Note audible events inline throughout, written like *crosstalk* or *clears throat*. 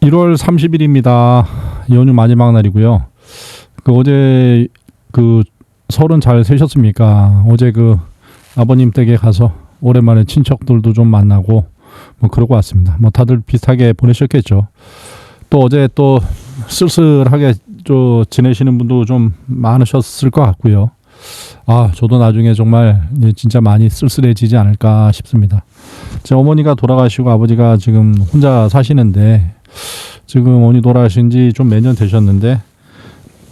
1월 30일입니다. 연휴 마지막 날이고요. 그 어제 그 설은 잘 세셨습니까? 어제 그 아버님 댁에 가서 오랜만에 친척들도 좀 만나고 뭐 그러고 왔습니다. 뭐 다들 비슷하게 보내셨겠죠. 또 어제 또 쓸쓸하게 저 지내시는 분도 좀 많으셨을 것 같고요. 아, 저도 나중에 정말 이제 진짜 많이 쓸쓸해지지 않을까 싶습니다. 제 어머니가 돌아가시고 아버지가 지금 혼자 사시는데 지금 어머니 돌아가신 지 좀 몇 년 되셨는데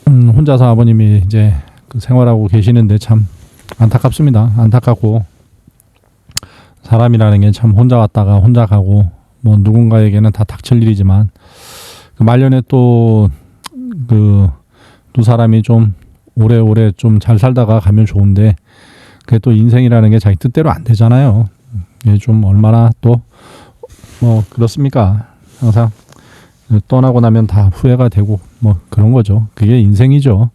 음, 혼자서 아버님이 이제 그 생활하고 계시는데 참 안타깝습니다. 안타깝고 사람이라는 게 참 혼자 왔다가 혼자 가고 뭐 누군가에게는 다 닥칠 일이지만 그 말년에 또 그 두 사람이 좀 오래오래 좀 잘 살다가 가면 좋은데 그게 또 인생이라는 게 자기 뜻대로 안 되잖아요. 이게 좀 얼마나 또 뭐 그렇습니까? 항상 떠나고 나면 다 후회가 되고 뭐 그런 거죠. 그게 인생이죠.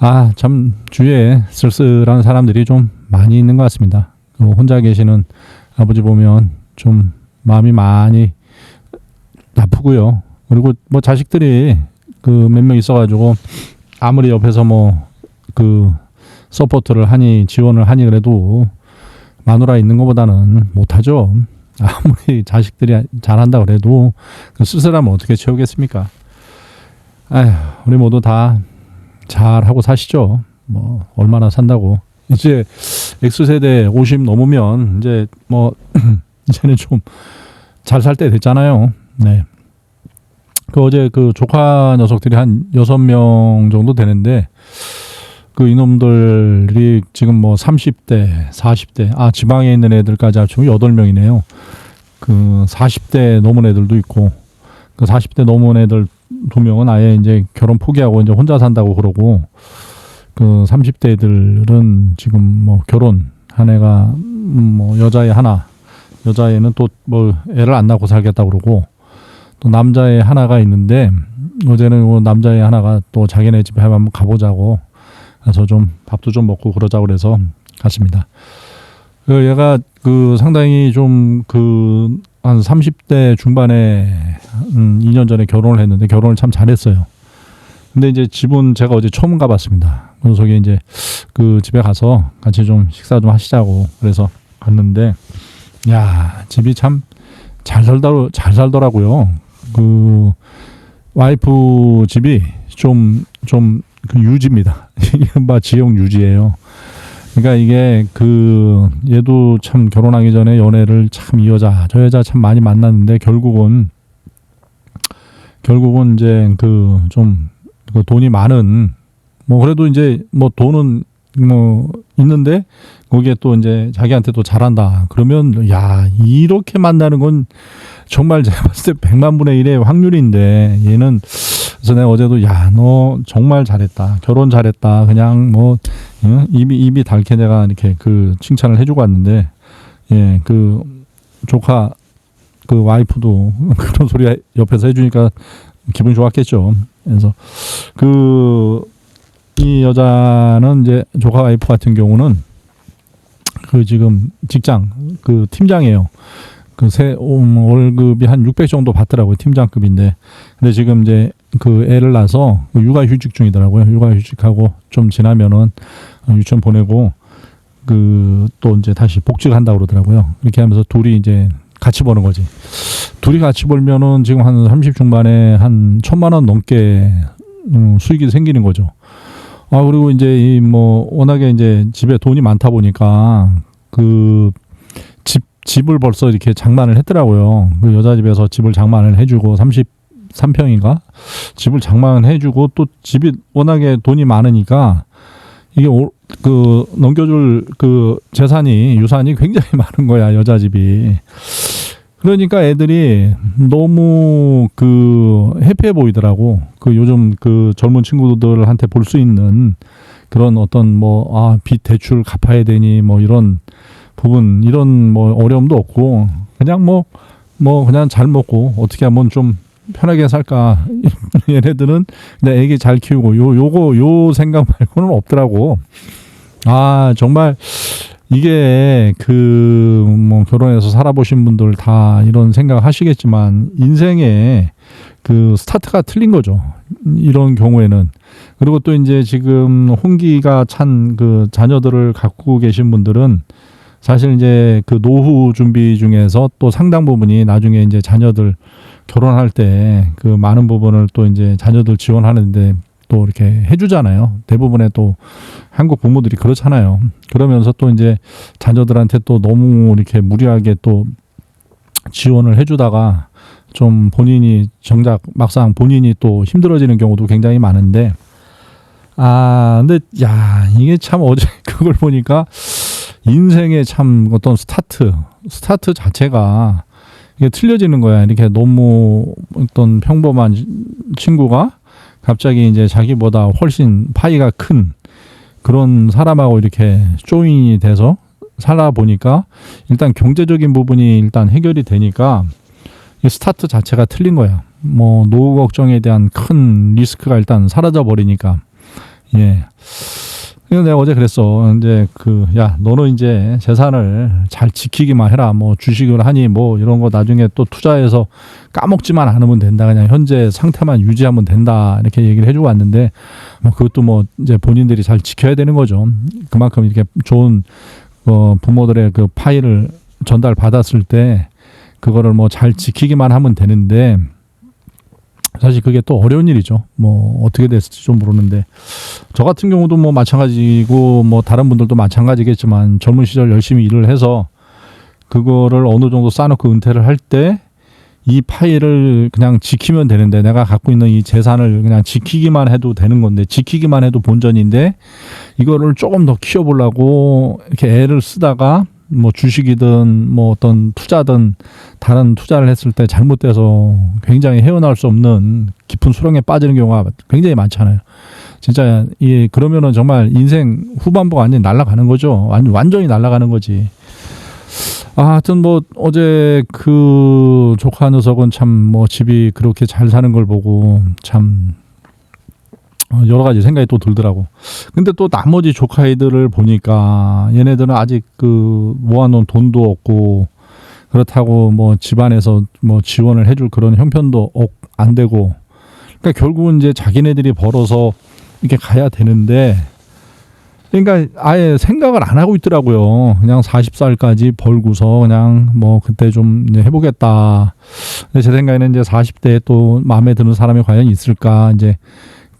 아, 참 주위에 쓸쓸한 사람들이 좀 많이 있는 것 같습니다. 그 혼자 계시는 아버지 보면 좀 마음이 많이 아프고요. 그리고 뭐 자식들이 그 몇 명 있어가지고 아무리 옆에서 뭐 그 서포트를 하니 지원을 하니 그래도 마누라 있는 것보다는 못하죠. 아무리 자식들이 잘한다 그래도 그 쓸쓸하면 어떻게 채우겠습니까? 아휴, 우리 모두 다 잘하고 사시죠. 뭐 얼마나 산다고. 이제 X세대 50 넘으면 이제 뭐 *clears throat* 이제는 좀 잘 살 때 됐잖아요. 네. 그 어제 그 조카 녀석들이 한 여섯 명 정도 되는데 그 이놈들이 지금 뭐 30대, 40대, 아 지방에 있는 애들까지 합치면 여덟 명이네요. 그 40대 넘은 애들도 있고 그 40대 넘은 애들 두 명은 아예 이제 결혼 포기하고 이제 혼자 산다고 그러고 그 30대 애들은 지금 뭐 결혼 한 애가 음, 뭐 여자애 하나 여자애는 또 뭐 애를 안 낳고 살겠다 그러고 또 남자애 하나가 있는데 어제는 그 남자애 하나가 또 자기네 집에 한번 가보자고 그래서 좀 밥도 좀 먹고 그러자 그래서 갔습니다. 그 얘가 그 상당히 좀 그 한 30대 중반에 음 2년 전에 결혼을 했는데 결혼을 참 잘했어요. 근데 이제 집은 제가 어제 처음 가봤습니다. 그래서 이제 그 집에 가서 같이 좀 식사 좀 하시자고 그래서 갔는데 야 집이 참 잘 살다 잘 살더라고요. 그 와이프 집이 좀좀 그 유지입니다. *laughs* 이른바 지역 유지예요. 그러니까 이게 그 얘도 참 결혼하기 전에 연애를 참 이 여자 저 여자 참 많이 만났는데 결국은 결국은 이제 그좀그 돈이 많은 뭐 그래도 이제 뭐 돈은 뭐 있는데 거기에 또 이제 자기한테 또 잘한다 그러면 야 이렇게 만나는 건 정말 제가 봤을 때 백만 분의 일의 확률인데 얘는 그래서 내가 어제도 야 너 정말 잘했다 결혼 잘했다 그냥 뭐 응? 입이 입이 닳게 내가 이렇게 그 칭찬을 해주고 왔는데 예 그 조카 그 와이프도 *laughs* 그런 소리 옆에서 해주니까 기분 좋았겠죠 그래서 그 이 여자는 이제 조카 와이프 같은 경우는 그 지금 직장 그 팀장이에요. 그새 월급이 한 600 정도 받더라고요. 팀장급인데. 근데 지금 이제 그 애를 낳아서 그 육아 휴직 중이더라고요. 육아 휴직하고 좀 지나면은 유치원 보내고 그 또 이제 다시 복직한다고 그러더라고요. 이렇게 하면서 둘이 이제 같이 버는 거지. 둘이 같이 벌면은 지금 한 30 중반에 한 천만 원 넘게 음, 수익이 생기는 거죠. 아 그리고 이제 이 뭐 워낙에 이제 집에 돈이 많다 보니까 그 집 집을 벌써 이렇게 장만을 했더라고요. 그 여자 집에서 집을 장만을 해주고 33평인가 집을 장만을 해주고 또 집이 워낙에 돈이 많으니까 이게 오, 그 넘겨줄 그 재산이 유산이 굉장히 *laughs* 많은 거야 여자 집이. 그러니까 애들이 너무 그 해피해 보이더라고. 그 요즘 그 젊은 친구들한테 볼 수 있는 그런 어떤 뭐, 아, 빚 대출 갚아야 되니 뭐 이런 부분, 이런 뭐 어려움도 없고, 그냥 뭐, 뭐 그냥 잘 먹고 어떻게 하면 좀 편하게 살까. *laughs* 얘네들은 내 애기 잘 키우고 요, 요거, 요 생각 말고는 없더라고. 아, 정말 이게 그 뭐 결혼해서 살아보신 분들 다 이런 생각 하시겠지만 인생에 그 스타트가 틀린 거죠. 이런 경우에는 그리고 또 이제 지금 홍기가 찬 그 자녀들을 갖고 계신 분들은 사실 이제 그 노후 준비 중에서 또 상당 부분이 나중에 이제 자녀들 결혼할 때 그 많은 부분을 또 이제 자녀들 지원하는데 또 이렇게 해주잖아요. 대부분의 또 한국 부모들이 그렇잖아요. 그러면서 또 이제 자녀들한테 또 너무 이렇게 무리하게 또 지원을 해주다가 좀 본인이 정작 막상 본인이 또 힘들어지는 경우도 굉장히 많은데 아 근데 야 이게 참 어제 *laughs* 그걸 보니까 인생의 참 어떤 스타트 스타트 자체가 이게 틀려지는 거야 이렇게 너무 어떤 평범한 친구가 갑자기 이제 자기보다 훨씬 파이가 큰 그런 사람하고 이렇게 조인이 돼서 살아 보니까 일단 경제적인 부분이 일단 해결이 되니까 이 스타트 자체가 틀린 거야. 뭐 노후 걱정에 대한 큰 리스크가 일단 사라져 버리니까 예. 그래서 내가 어제 그랬어. 이제 그 야 너는 이제 재산을 잘 지키기만 해라. 뭐 주식을 하니 뭐 이런 거 나중에 또 투자해서 까먹지만 않으면 된다. 그냥 현재 상태만 유지하면 된다. 이렇게 얘기를 해주고 왔는데 뭐 그것도 뭐 이제 본인들이 잘 지켜야 되는 거죠. 그만큼 이렇게 좋은 어 부모들의 그 파일을 전달 받았을 때 그거를 뭐 잘 지키기만 하면 되는데 사실 그게 또 어려운 일이죠. 뭐 어떻게 됐을지 좀 모르는데 저 같은 경우도 뭐 마찬가지고 뭐 다른 분들도 마찬가지겠지만 젊은 시절 열심히 일을 해서 그거를 어느 정도 쌓아놓고 은퇴를 할 때 이 파일을 그냥 지키면 되는데 내가 갖고 있는 이 재산을 그냥 지키기만 해도 되는 건데 지키기만 해도 본전인데 이거를 조금 더 키워보려고 이렇게 애를 쓰다가 뭐 주식이든 뭐 어떤 투자든 다른 투자를 했을 때 잘못돼서 굉장히 헤어나올 수 없는 깊은 수렁에 빠지는 경우가 굉장히 많잖아요. 진짜 이 그러면은 정말 인생 후반부가 완전히 날아가는 거죠. 완 완전히 날아가는 거지. 아, 하여튼 뭐 어제 그 조카 녀석은 참 뭐 집이 그렇게 잘 사는 걸 보고 참 어, 여러 가지 생각이 또 들더라고. 근데 또 나머지 조카애들을 보니까 얘네들은 아직 그 모아놓은 돈도 없고 그렇다고 뭐 집안에서 뭐 지원을 해줄 그런 형편도 없- 안 되고 그러니까 결국은 이제 자기네들이 벌어서 이렇게 가야 되는데 그러니까 아예 생각을 안 하고 있더라고요. 그냥 40살까지 벌고서 그냥 뭐 그때 좀 해보겠다. 근데 제 생각에는 이제 40대에 또 마음에 드는 사람이 과연 있을까 이제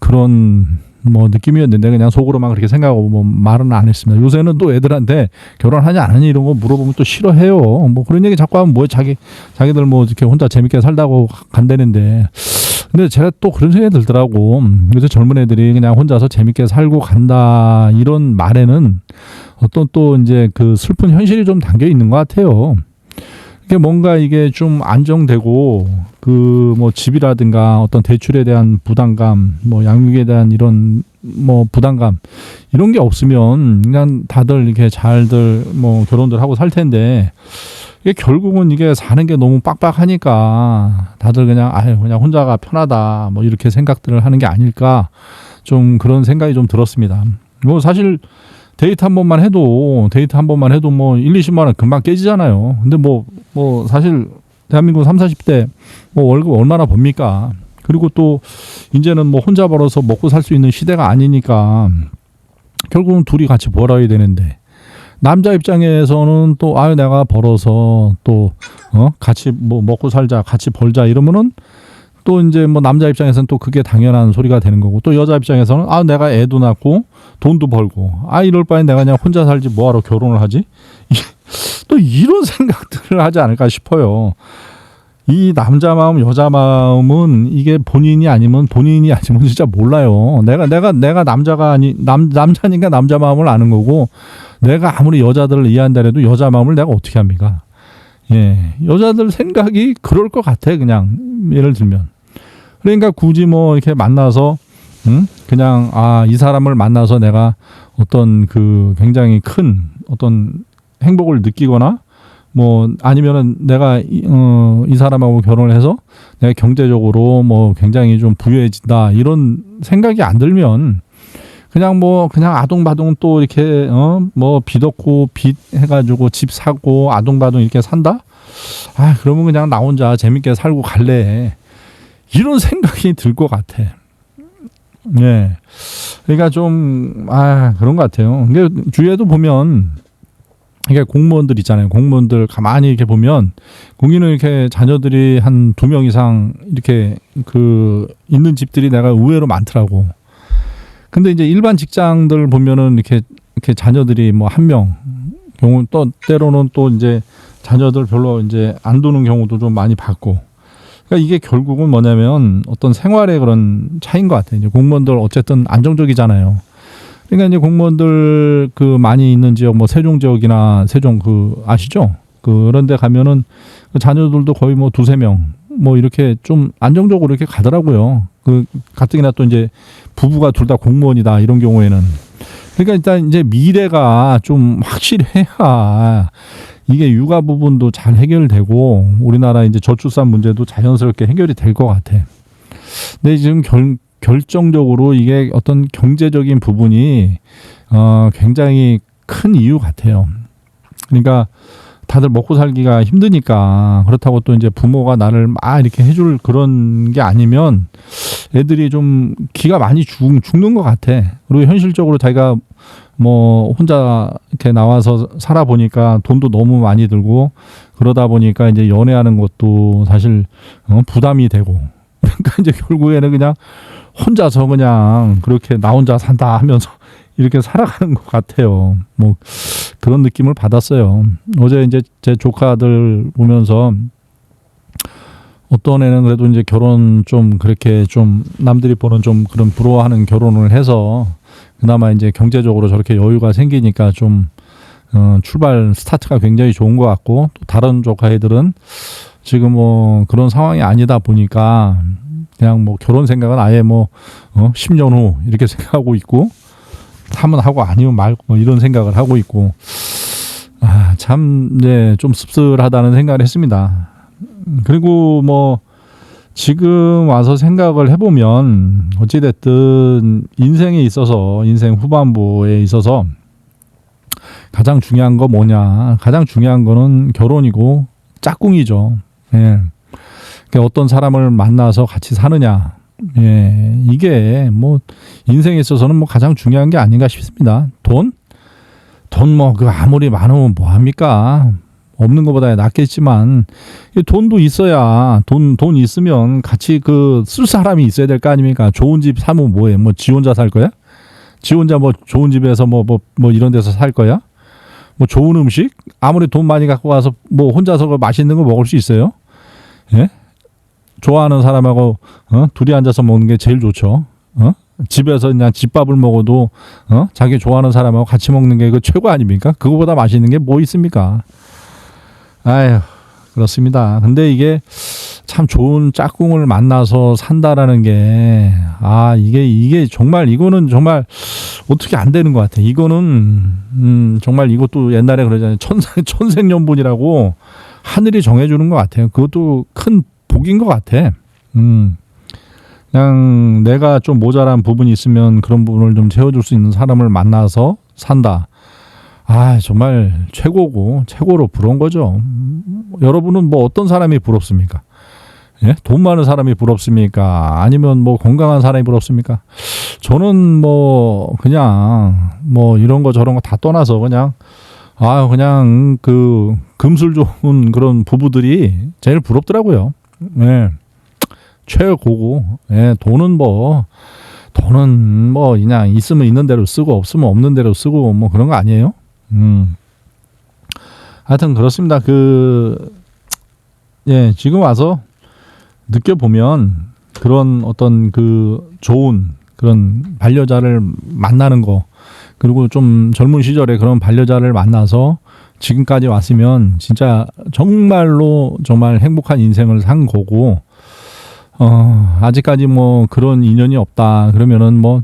그런 뭐 느낌이었는데 그냥 속으로만 그렇게 생각하고 뭐 말은 안 했습니다. 요새는 또 애들한테 결혼하냐 안 하냐 이런 거 물어보면 또 싫어해요. 뭐 그런 얘기 자꾸 하면 뭐 자기 자기들 뭐 이렇게 혼자 재밌게 살다고 간다는데 근데 제가 또 그런 생각이 들더라고. 음, 그래서 젊은 애들이 그냥 혼자서 재밌게 살고 간다 이런 말에는 어떤 또 이제 그 슬픈 현실이 좀 담겨 있는 것 같아요. 이게 뭔가 이게 좀 안정되고 그 뭐 집이라든가 어떤 대출에 대한 부담감, 뭐 양육에 대한 이런 뭐 부담감 이런 게 없으면 그냥 다들 이렇게 잘들 뭐 결혼들 하고 살 텐데 이게 결국은 이게 사는 게 너무 빡빡하니까 다들 그냥 아유 그냥 혼자가 편하다 뭐 이렇게 생각들을 하는 게 아닐까 좀 그런 생각이 좀 들었습니다. 뭐 사실 데이트 한 번만 해도 데이트 한 번만 해도 뭐 1, 20만 원 금방 깨지잖아요. 근데 뭐뭐 사실 대한민국 3, 40대 뭐 월급 얼마나 법니까? 그리고 또 이제는 뭐 혼자 벌어서 먹고 살 수 있는 시대가 아니니까 결국은 둘이 같이 벌어야 되는데 남자 입장에서는 또 아유 내가 벌어서 또 어 같이 뭐 먹고 살자 같이 벌자 이러면은 또 이제 뭐 남자 입장에서는 또 그게 당연한 소리가 되는 거고 또 여자 입장에서는 아 내가 애도 낳고 돈도 벌고 아 이럴 바엔 내가 그냥 혼자 살지 뭐하러 결혼을 하지 이- *laughs* 또 이런 생각들을 하지 않을까 싶어요. 이 남자 마음 여자 마음은 이게 본인이 아니면 본인이 아니면 *laughs* 진짜 몰라요. 내가 내가 내가 남자가 아니 남 남자니까 남자 마음을 아는 거고 내가 아무리 여자들을 이해한다 해도 여자 마음을 내가 어떻게 합니까? 예. 여자들 생각이 그럴 것 같아 그냥 예를 들면 그러니까 굳이 뭐 이렇게 만나서 응? 그냥 아 이 사람을 만나서 내가 어떤 그 굉장히 큰 어떤 행복을 느끼거나 뭐 아니면은 내가 이, 어, 이 사람하고 결혼을 해서 내가 경제적으로 뭐 굉장히 좀 부유해진다 이런 생각이 안 들면 그냥 뭐 그냥 아동바동 또 이렇게 어뭐 빚 없고 빚 해가지고 집 사고 아동바동 이렇게 산다? 아 그러면 그냥 나 혼자 재밌게 살고 갈래 이런 생각이 들 것 같아. 네. 그러니까 좀, 아, 그런 것 같아요. 근데 주위에도 보면, 이게 공무원들 있잖아요. 공무원들 가만히 이렇게 보면, 공인은 이렇게 자녀들이 한 두 명 이상 이렇게 그 있는 집들이 내가 의외로 많더라고. 근데 이제 일반 직장들 보면은 이렇게, 이렇게 자녀들이 뭐 한 명, 경우 또 때로는 또 이제 자녀들 별로 이제 안 두는 경우도 좀 많이 봤고. 그러니까 이게 결국은 뭐냐면 어떤 생활의 그런 차이인 것 같아요. 이제 공무원들 어쨌든 안정적이잖아요. 그러니까 이제 공무원들 그 많이 있는 지역 뭐 세종 지역이나 세종 그 아시죠? 그런 데 가면은 그 자녀들도 거의 뭐 두세 명 뭐 이렇게 좀 안정적으로 이렇게 가더라고요. 그 가뜩이나 또 이제 부부가 둘 다 공무원이다 이런 경우에는 그러니까 일단 이제 미래가 좀 확실해야 이게 육아 부분도 잘 해결되고 우리나라 이제 저출산 문제도 자연스럽게 해결이 될 것 같아. 근데 지금 결, 결정적으로 이게 어떤 경제적인 부분이 어 굉장히 큰 이유 같아요. 그러니까 다들 먹고 살기가 힘드니까 그렇다고 또 이제 부모가 나를 막 이렇게 해줄 그런 게 아니면 애들이 좀 기가 많이 죽, 죽는 것 같아. 그리고 현실적으로 자기가 뭐 혼자 이렇게 나와서 살아보니까 돈도 너무 많이 들고 그러다 보니까 이제 연애하는 것도 사실 어, 부담이 되고 *laughs* 그러니까 이제 결국에는 그냥 혼자서 그냥 그렇게 나 혼자 산다 하면서 이렇게 살아가는 것 같아요. 뭐 그런 느낌을 받았어요. 어제 이제 제 조카들 보면서 어떤 애는 그래도 이제 결혼 좀 그렇게 좀 남들이 보는 좀 그런 부러워하는 결혼을 해서 그나마 이제 경제적으로 저렇게 여유가 생기니까 좀 어, 출발 스타트가 굉장히 좋은 것 같고 또 다른 조카 애들은 지금 뭐 그런 상황이 아니다 보니까 그냥 뭐 결혼 생각은 아예 뭐 어, 10년 후 이렇게 *laughs* 생각하고 있고 하면 하고 아니면 말고 뭐 이런 생각을 하고 있고 아, 참, 네, 좀 씁쓸하다는 생각을 했습니다. 그리고 뭐, 지금 와서 생각을 해보면, 어찌됐든, 인생에 있어서, 인생 후반부에 있어서, 가장 중요한 거 뭐냐. 가장 중요한 거는 결혼이고, 짝꿍이죠. 예. 그러니까 어떤 사람을 만나서 같이 사느냐. 예. 이게 뭐, 인생에 있어서는 뭐 가장 중요한 게 아닌가 싶습니다. 돈? 돈 뭐 그 아무리 많으면 뭐 합니까? 없는 것보다 낫겠지만 이 돈도 있어야 돈 돈 있으면 같이 그 쓸 사람이 있어야 될 거 아닙니까? 좋은 집 사면 뭐해? 뭐 지 혼자 살 거야? 지 혼자 뭐 좋은 집에서 뭐뭐뭐 이런 데서 살 거야? 뭐 좋은 음식 아무리 돈 많이 갖고 와서 뭐 혼자서 그 맛있는 거 먹을 수 있어요? 예? 좋아하는 사람하고 어? 둘이 앉아서 먹는 게 제일 좋죠. 어? 집에서 그냥 집밥을 먹어도 어? 자기 좋아하는 사람하고 같이 먹는 게 그 최고 아닙니까? 그거보다 맛있는 게 뭐 있습니까? 아휴 그렇습니다. 근데 이게 참 좋은 짝꿍을 만나서 산다라는 게 아 이게 이게 정말 이거는 정말 어떻게 안 되는 것 같아. 이거는 음 정말 이것도 옛날에 그러잖아요. 천생 *laughs* 천생연분이라고 하늘이 정해주는 것 같아요. 그것도 큰 복인 것 같아. 음. 그냥 내가 좀 모자란 부분이 있으면 그런 부분을 좀 채워줄 수 있는 사람을 만나서 산다. 아, 정말 최고고, 최고로 부러운 거죠. 음, 여러분은 뭐 어떤 사람이 부럽습니까? 예? 돈 많은 사람이 부럽습니까? 아니면 뭐 건강한 사람이 부럽습니까? 저는 뭐, 그냥, 뭐 이런 거 저런 거 다 떠나서 그냥, 아, 그냥 그 금술 좋은 그런 부부들이 제일 부럽더라고요. 예. 최고고, 예, 돈은 뭐, 돈은 뭐, 그냥 있으면 있는 대로 쓰고, 없으면 없는 대로 쓰고, 뭐 그런 거 아니에요? 음. 하여튼 그렇습니다. 그, 예, 지금 와서 느껴보면 그런 어떤 그 좋은 그런 반려자를 만나는 거, 그리고 좀 젊은 시절에 그런 반려자를 만나서 지금까지 왔으면 진짜 정말로 정말 행복한 인생을 산 거고, 어, 아직까지 뭐 그런 인연이 없다. 그러면은 뭐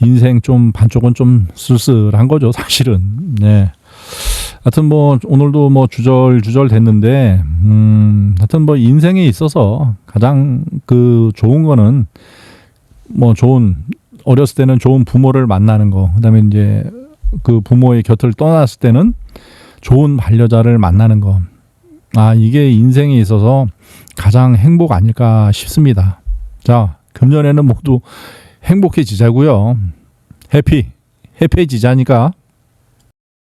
인생 좀 반쪽은 좀 쓸쓸한 거죠, 사실은. 네. 하여튼 뭐 오늘도 뭐 주절 주절 됐는데, 음, 하여튼 뭐 인생에 있어서 가장 그 좋은 거는 뭐 좋은, 어렸을 때는 좋은 부모를 만나는 거, 그 다음에 이제 그 부모의 곁을 떠났을 때는 좋은 반려자를 만나는 거. 아, 이게 인생에 있어서 가장 행복 아닐까 싶습니다. 자, 금년에는 모두 행복해지자고요. 해피, 해피해지자니까